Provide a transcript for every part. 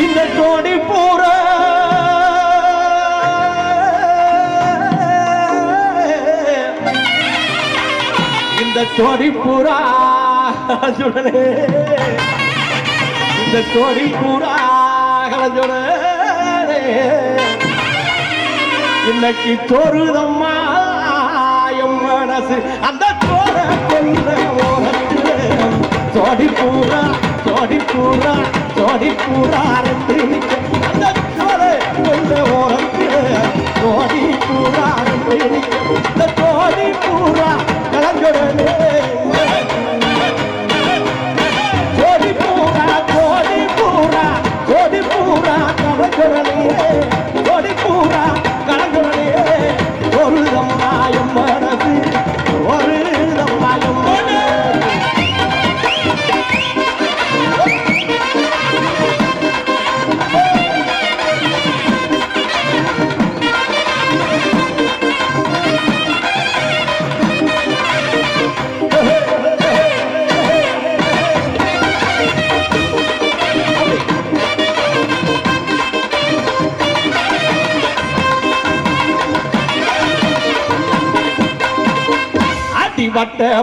இந்த கோடி போற இந்த கோடி பூரா. சுடலே இந்த கோடி பூரா. கலஞ்சுடலே இன்னைக்கு தோறுதம்மா மனசு. அந்த தோற கொண்ட ஓரத்தில் தோடி பூரா. ஜோடி பூரா ஜோடி பூரா அந்த ஓரத்தில் ஜோடி பூரா இந்த ஜோடி பூரா கலந்துடனே. ஜோடி பூரா ஜோடி பூரா ஜோடி பூரா கலந்துடனே.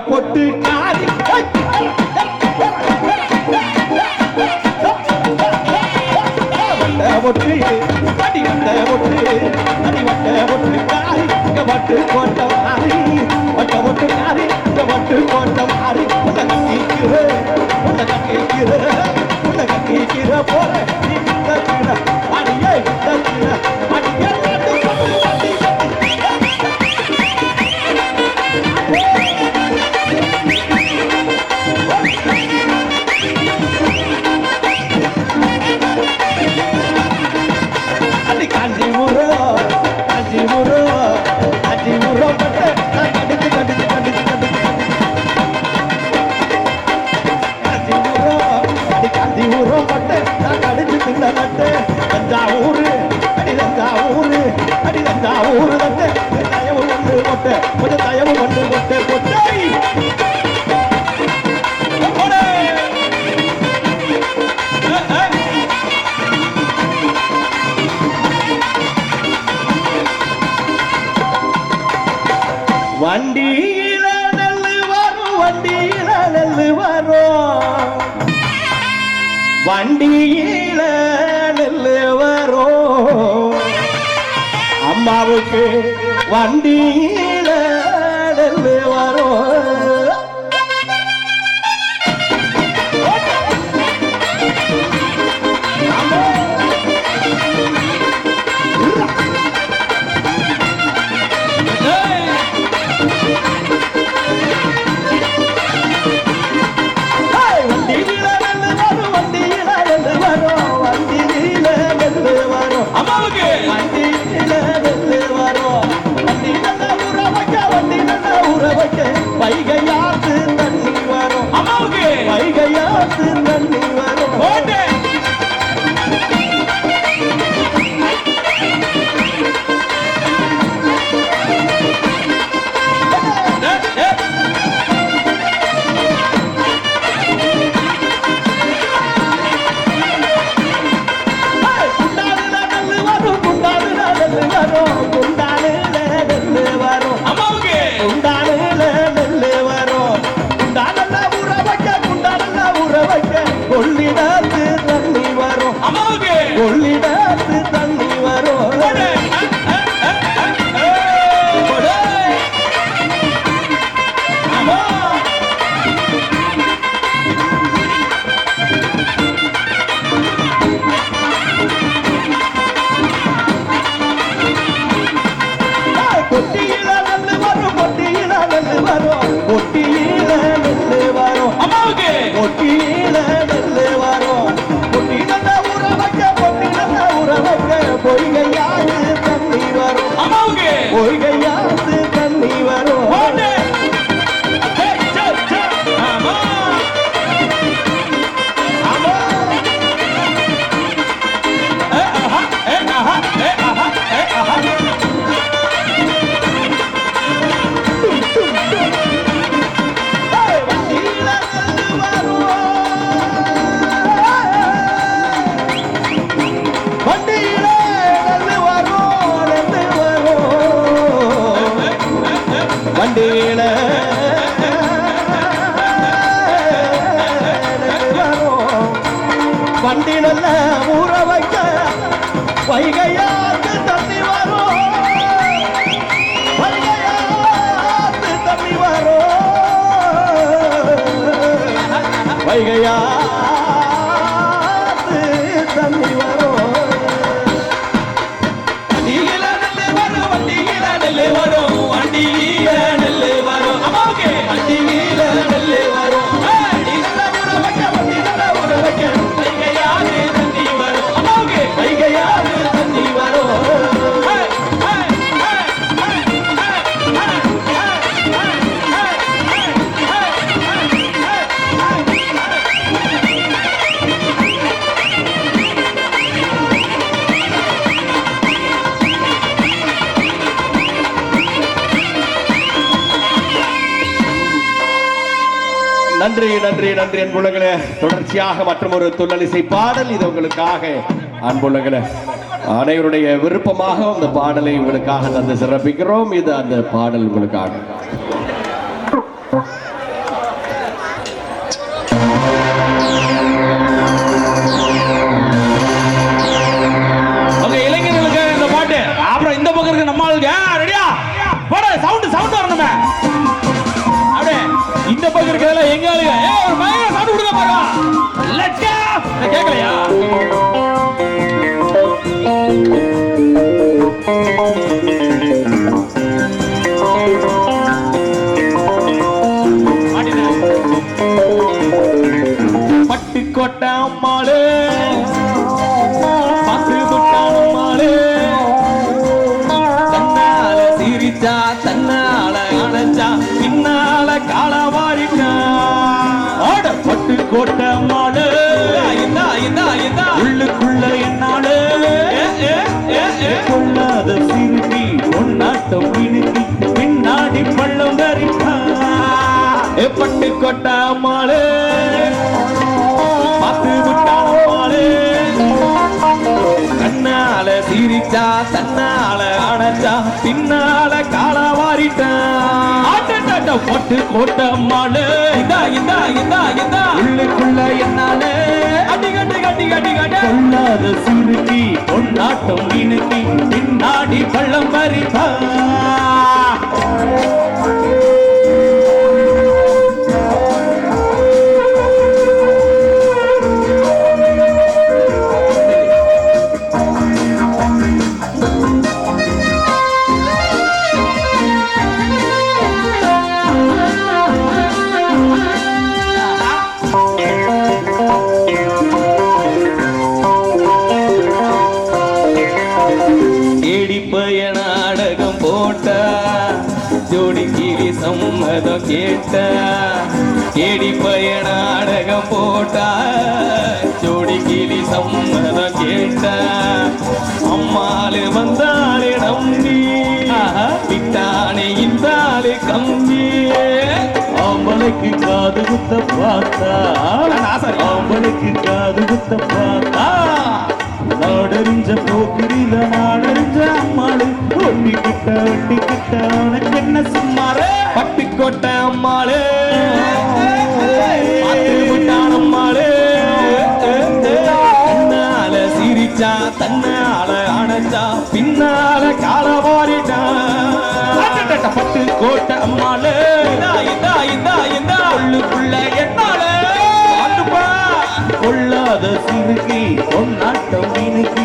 பொட்டு காரி பொட்டு அடி வந்த பொட்டு அடி வந்த பொட்டு காரி இங்க பட்டு போட்ட மாறி. வட்ட பொட்டு காரி இங்க பட்டு போட்ட மாறி உள்ள கட்டிக்கிற போற அடியே அடியே நல்ல ஊற வைக்க வைகையாத்து தண்ணி வரும். வைகையாத்து தண்ணி வரும். வைகையா நன்றி நன்றி நன்றி அன்புள்ளங்களே தொடர்ச்சியாக மற்றும் ஒரு துள்ளலிசை பாடல் இது உங்களுக்காக. அன்புள்ளங்களே அனைவருடைய விருப்பமாக அந்த பாடலை உங்களுக்காக தந்து சிறப்பிக்கிறோம். இது அந்த பாடல் உங்களுக்காக. கேட்கலையா விட்டு கொட்டாமாளே பார்த்து விட்டாளே கண்ணால சிரிச்சா தன்னால அணைச்சா பின்னால காலா வாரிட்டான் ஆட்டண்டாட்ட போட்டு கோட்டம்மாளே இதா இதா இதா இதா உள்ளுக்குள்ள என்னாலே கொள்ளாத சுருக்கி கொண்டாட்டம் இனுக்கி பின்னாடி பள்ளம் பறிப்பா. கேட்ட தேடி பய நாடகம் போட்ட ஜோடி கிளி சம்மதம் கேட்ட அம்மாளு வந்தாளே நம்பி விட்டானே இந்தாளே கம்பி அவளுக்கு காது குத்த பார்த்தா. அவளுக்கு காது குத்த பார்த்தா நாடறிஞ்ச போக்கிரில நாடறிஞ்ச கிட்ட ஒட்டி கிட்ட உனக்கு என்ன சும்மாரு? பட்டிக்கோட்டை அம்மாளு. அம்மாளு. பின்னால சிரிச்சா தன்னால அணைச்சா பின்னால காலவாரிட்டா பட்டு கோட்டை அம்மாளு. இதா இதா இதா இதா பொன்னாட்டம் வீணுக்கு.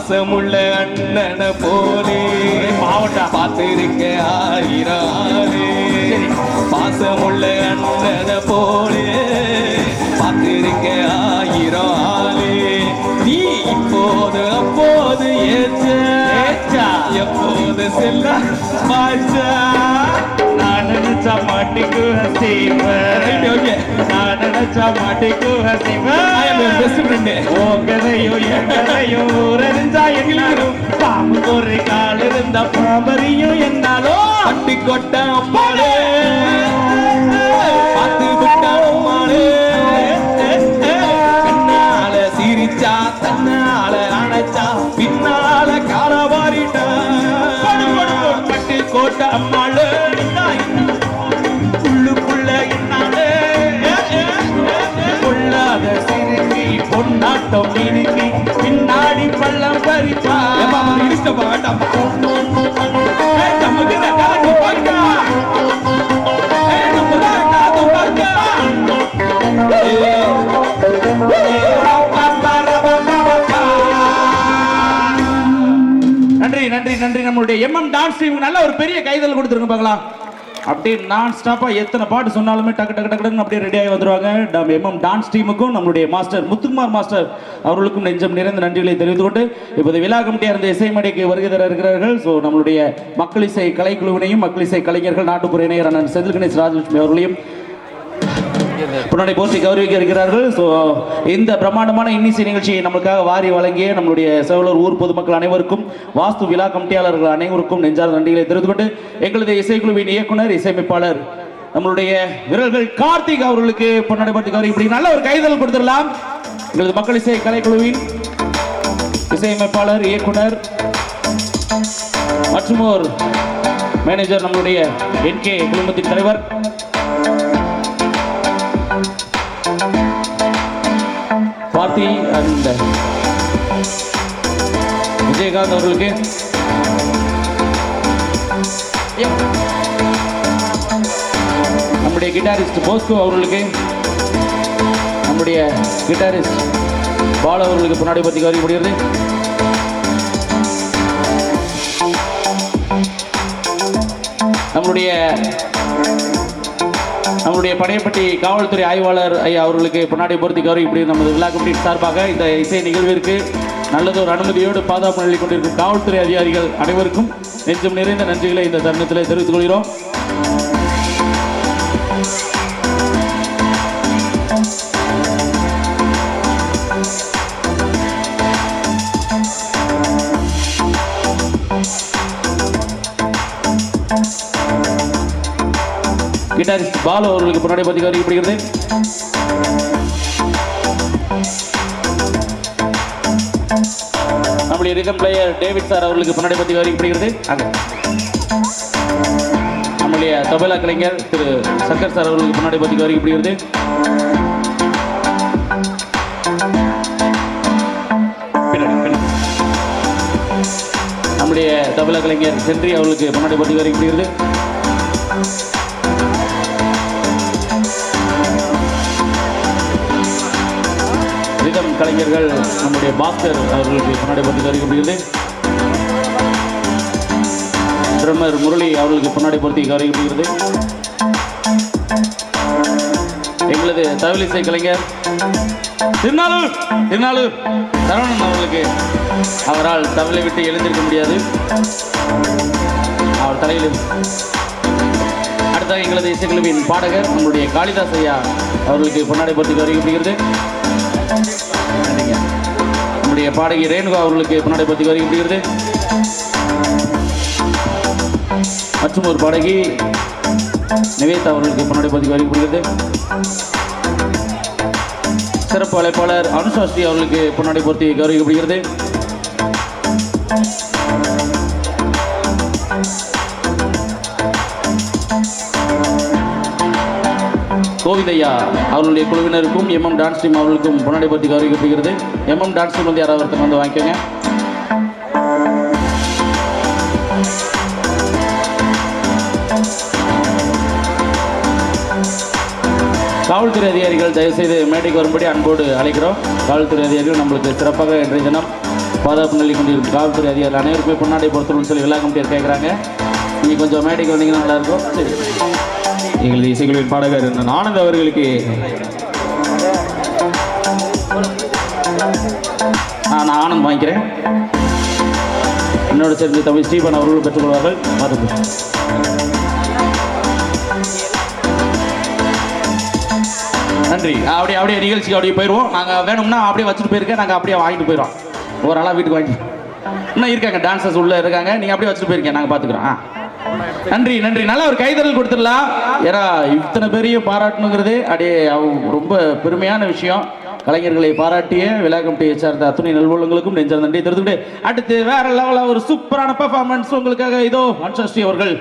பாசமுள்ள அண்ணன போலே. பாவண்டா பார்த்திருக்க ஆயிரம் ஆளே. பாசமுள்ள அண்ணன போலே. பார்த்திருக்க ஆயிரம் ஆளே நீ இப்போது அப்போது ஏச்சா எப்போது செல்ல நான் நினைச்சா சிவன் Right, okay. நான் நினைச்சா your best friend. சிவன் ஓ கதையோ என் கதையோ ஊரறிஞ்சா என்னாலும். பாம்பு ஒரு கால் இருந்த பாம்பரியும் என்னாலும். பட்டி கொட்ட அம்மாளே நன்றி நன்றி நன்றி. நம்மளுடைய எம்எம் டான்ஸ் டீமுக்கு நல்ல ஒரு பெரிய கைதல் கொடுத்துருங்க பார்க்கலாம் அப்படியே நான் ஸ்டாப்பாக எத்தனை பாட்டு சொன்னாலுமே டக்கு டக்கு டக்கு அப்படியே ரெடியாகி வந்துருவாங்க. நம்ம எம்எம் டான்ஸ் டீமுக்கும் நம்மளுடைய மாஸ்டர் முத்துக்குமார் மாஸ்டர் அவர்களுக்கும் நெஞ்சம் நிறைந்த நன்றிகளை தெரிவித்துக் கொண்டு இப்போது விழா கமிட்டியாக இருந்த இசை மேடைக்கு வருகை தர இருக்கிறார்கள். ஸோ நம்மளுடைய மக்கள் இசை கலைக்குழுவினையும் மக்கள் இசை கலைஞர்கள் நாட்டுப்புற இணையர் அண்ணன் செந்தில் கணேஷ் ராஜலட்சுமி அவர்களையும் முன்னாடி போஸ்டி கௌரவிக்க இருக்கிறார்கள். ஸோ இந்த பிரம்மாண்டமான இன்னிசை நிகழ்ச்சியை நம்மளுக்காக வாரி வழங்கிய நம்மளுடைய செவலூர் ஊர் பொதுமக்கள் அனைவருக்கும் வாஸ்து விழா கமிட்டியாளர்கள் அனைவருக்கும் நெஞ்சார் நன்றிகளை தெரிந்து கொண்டு எங்களது இசைக்குழுவின் இயக்குனர் இசையமைப்பாளர் நம்மளுடைய வீரர்கள் கார்த்திக் அவர்களுக்கு பொன்னாடி போட்டி இப்படி நல்ல ஒரு கைதல் கொடுத்துடலாம். எங்களது மக்கள் இசை கலைக்குழுவின் இசையமைப்பாளர் இயக்குனர் மற்றும் ஒரு மேனேஜர் நம்மளுடைய என்கே குழுமத்தின் தலைவர். பார்த்தி அண்ட் uh, விஜயகாந்த் அவர்களுக்கு. நம்முடைய கிட்டாரிஸ்ட் போஸ்கோ அவர்களுக்கு. நம்முடைய கிட்டாரிஸ்ட் பாலு அவர்களுக்கு பின்னாடி பற்றி கவனிக்கப்படுகிறது நம்மளுடைய நம்மளுடைய படையப்பட்டி காவல்துறை ஆய்வாளர் ஐயா அவர்களுக்கு பொன்னாடி பொருத்தி கௌரவி இப்படி நமது விழா கமிட்டி சார்பாக இந்த இசை நிகழ்விற்கு நல்லதொரு அனுமதியோடு பாதுகாப்பு நிலை கொண்டிருக்கும் காவல்துறை அதிகாரிகள் அனைவருக்கும் நெஞ்சம் நிறைந்த நன்றிகளை இந்த தருணத்தில் தெரிவித்துக் கொள்கிறோம். கிட்டாரிஸ்ட் பாலு அவர்களுக்கு முன்னாடி பதிவு அறிவிக்கப்படுகிறது. நம்முடைய ரிதம் பிளேயர் டேவிட் சார் அவர்களுக்கு முன்னாடி பதிவு அறிவிக்கப்படுகிறது. அங்க. நம்முடைய தபேலா கலைஞர் திரு சங்கர் சார் அவர்களுக்கு முன்னாடி பதிவு அறிவிக்கப்படுகிறது. நம்முடைய தபலா கலைஞர் சென்றி அவர்களுக்கு முன்னாடி பதிவு அறிவிக்கப்படுகிறது. கலைஞர்கள் நம்முடைய பாஸ்கர் அவர்களுக்கு பின்னாடி பற்றி கருகப்படுகிறது ட்ரம்மர் முரளி அவர்களுக்கு பின்னாடி பொருத்தி கருகப்படுகிறது எங்களது தவிலிசை கலைஞர் திருநாளூர் திருநாளூர் சரவணன் அவர்களுக்கு அவரால் தவிலை விட்டு எழுந்திருக்க முடியாது. அவர் தலையில் அடுத்ததாக எங்களது இசைக்குழுவின் பாடகர் நம்முடைய காளிதாஸ் ஐயா அவர்களுக்கு பொன்னாடை பொருத்தி கவனிக்கப்படுகிறது நம்முடைய பாடகி ரேணுகா அவர்களுக்கு பின்னாடி பற்றி வருகிறது மற்றும் ஒரு பாடகி நிவேதா அவர்களுக்கு பின்னாடி பற்றி வருகிறது சிறப்பு அழைப்பாளர் அனுசாஸ்ரீ அவர்களுக்கு பொன்னாடை பொருத்தி கௌரவிக்கப்படுகிறது கோவிந்தையா அவர்களுடைய குழுவினருக்கும் எம்எம் டான்ஸ் டீம் அவர்களுக்கும் முன்னாடி பற்றி கௌரவிக்கப்படுகிறது எம்எம் டான்ஸ் டீம் வந்து யாராவது ஒருத்தர் வந்து வாங்கிக்கோங்க. காவல்துறை அதிகாரிகள் தயவுசெய்து மேடைக்கு வரும்படி அன்போடு அழைக்கிறோம். காவல்துறை அதிகாரிகள் நம்மளுக்கு சிறப்பாக இன்றைய தினம் பாதுகாப்பு நிலை கொண்டிருக்கும் காவல்துறை அதிகாரிகள் அனைவருக்குமே பொன்னாடை பொறுத்தணும்னு சொல்லி விழா கமிட்டியர் கேட்குறாங்க. நீங்கள் கொஞ்சம் மேடைக்கு வந்தீங்கன்னா நல்லாயிருக்கும் சரி. எங்களது இசைக்குழுவின் பாடகர் ஆனந்த் அவர்களுக்கு நான் ஆனந்த் வாங்கிக்கிறேன். என்னோட சேர்ந்து தமிழ் ஸ்ரீபன் அவர்களும் பெற்றுக்கொள்வார்கள் மருந்து நன்றி. அப்படியே அப்படியே நிகழ்ச்சிக்கு அப்படியே போயிடுவோம். நாங்கள் வேணும்னா அப்படியே வச்சுட்டு போயிருக்கேன். நாங்கள் அப்படியே வாங்கிட்டு போயிடுவோம் ஓரளவு வீட்டுக்கு வாங்கி. இன்னும் இருக்காங்க டான்ஸர்ஸ் உள்ளே இருக்காங்க. நீங்கள் அப்படியே வச்சுட்டு போயிருக்கேன் நாங்கள் பார்த்துக்குறோம். ஆ. நன்றி நன்றி. நல்லா ஒரு கைதறல் கொடுத்துடலாம். ஏன்னா இத்தனை பெரிய பாராட்டணுங்கிறது அப்படியே ரொம்ப பெருமையான விஷயம். கலைஞர்களை பாராட்டிய விழா கமிட்டியை சார்ந்த அத்துணை நல்வலங்களுக்கும் நெஞ்சார் நன்றி தெரிந்துகிட்டு அடுத்து வேற லெவலில் ஒரு சூப்பரான பர்ஃபார்மன்ஸ் உங்களுக்காக இதோ அன்சாஸ்ரீ அவர்கள்.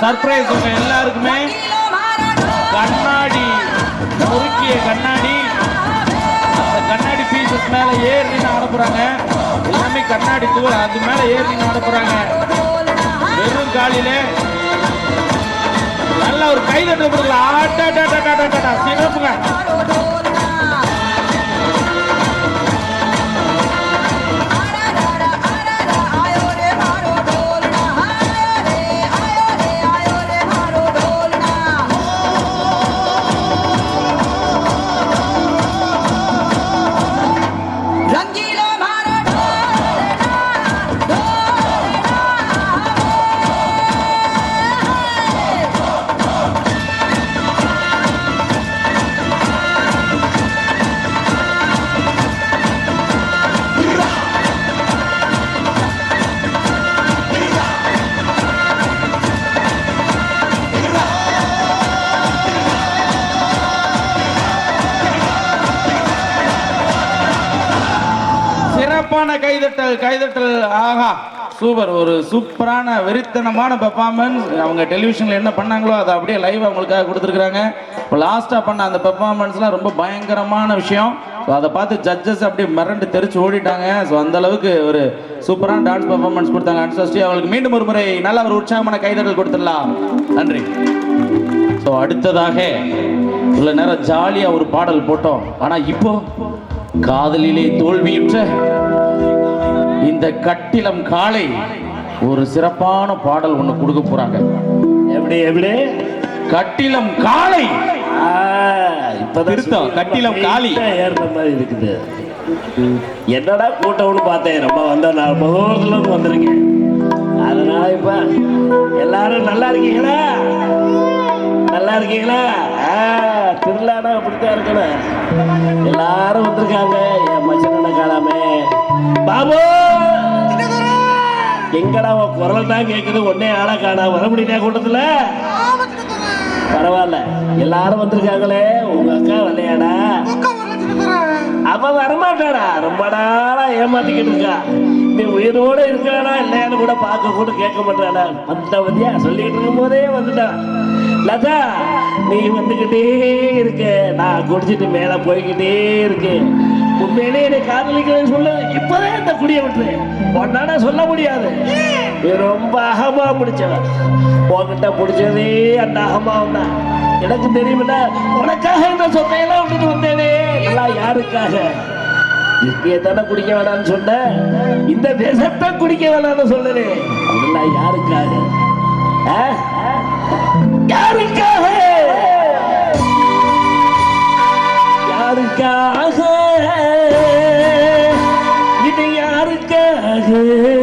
சர்ப்ரைஸ் உங்க எல்லாருக்குமே. கண்ணாடி முறுக்கிய கண்ணாடி. அந்த கண்ணாடி பீசஸ் மேல ஏறி அனுப்புறாங்க ஆட எல்லாமே கண்ணாடி தூள் அது மேல ஏறி அனுப்புறாங்க ஆட வெறும் காலையில நல்ல ஒரு கைதட்டு கொடுக்கலாம் ஆட்டா சிறப்புங்க. கைதட்டல் கைதட்டல் சூப்பர். ஒரு சூப்பரான வெறித்தனமான பெர்ஃபார்மன்ஸ் அவங்க டெலிவிஷனில் என்ன பண்ணாங்களோ அதை அப்படியே லைவ் அவங்களுக்காக கொடுத்துருக்குறாங்க. இப்போ லாஸ்ட்டாக பண்ண அந்த பெர்ஃபார்மன்ஸ்லாம் ரொம்ப பயங்கரமான விஷயம். ஸோ அதை பார்த்து ஜட்ஜஸ் அப்படியே மிரண்டு தெரிச்சு ஓடிட்டாங்க. ஸோ அந்த அளவுக்கு ஒரு சூப்பரான டான்ஸ் பெர்ஃபார்மன்ஸ் கொடுத்தாங்க. அன்சஸ்டி அவங்களுக்கு மீண்டும் ஒரு முறை நல்ல ஒரு உற்சாகமான கைதட்டல் கொடுத்துடலாம். நன்றி. ஸோ அடுத்ததாக இவ்வளோ நேரம் ஜாலியாக ஒரு பாடல் போட்டோம். ஆனால் இப்போ காதலிலே தோல்வியுற்ற இந்த கட்டிலம் காளை ஒரு சிறப்பான பாடல் ஒன்று கொடுக்க போறாங்க. எப்படி எப்படி? கட்டிலம் காளை. ஆ, இப்பதான் கட்டிலம். வெயிட்டா ஏறுன மாதிரி இருக்குது. என்னடா கூட்டம்னு பார்த்தேன்? ரொம்ப வந்த நான் ரொம்ப தூரத்துல வந்திருக்கேன் அதனால இப்ப எல்லாரும் நல்லா இருக்கீங்களா? நல்லா இருக்கீங்களா? திருவிழானா அப்படித்தான் இருக்கணும். எல்லாரும் வந்திருக்காங்க. என் மச்சனை காணாமே பாபு! எங்கடா உன் குரல் தான் கேட்குது ஒன்னே ஆளா காணா? வர முடியல கூட்டத்தில்? பரவாயில்ல. எல்லாரும் வந்திருக்காங்களே. உங்க அக்கா வரலையாடா? அவ வரமாட்டாடா. ரொம்ப நாளா ஏமாத்திக்கிட்டு இருக்கா. நீ உயிரோட இருக்கானா இல்லையான்னு கூட பார்க்க கூட கேட்க மாட்டாடா. வந்த வந்தியா? சொல்லிக்கிட்டு இருக்கும் போதே வந்துட்டான். லதா நீ வந்துகிட்டே இருக்க. நான் குடிச்சிட்டு மேல போய்கிட்டே இருக்கேன். உண்மையிலே என்னை காதலிக்கிறேன் சொல்ல இப்பவே இந்த குடிய விட்டுறேன். ஒன்னாடா சொல்ல முடியாது. ரொம்ப அகமா பிடிச்சவன். உங்ககிட்ட பிடிச்சதே அந்த அகமாவும் தான். எனக்கு தெரியுமில்ல உனக்காக இந்த சொத்தையெல்லாம் விட்டுட்டு வந்தேனே. எல்லாம் யாருக்காக? இந்தியத்தானே குடிக்க வேணாம்னு சொன்ன. இந்த தேசத்தை குடிக்க வேணாம்னு சொல்லுறேன். அதெல்லாம் யாருக்காக? யாருக்காக Hey.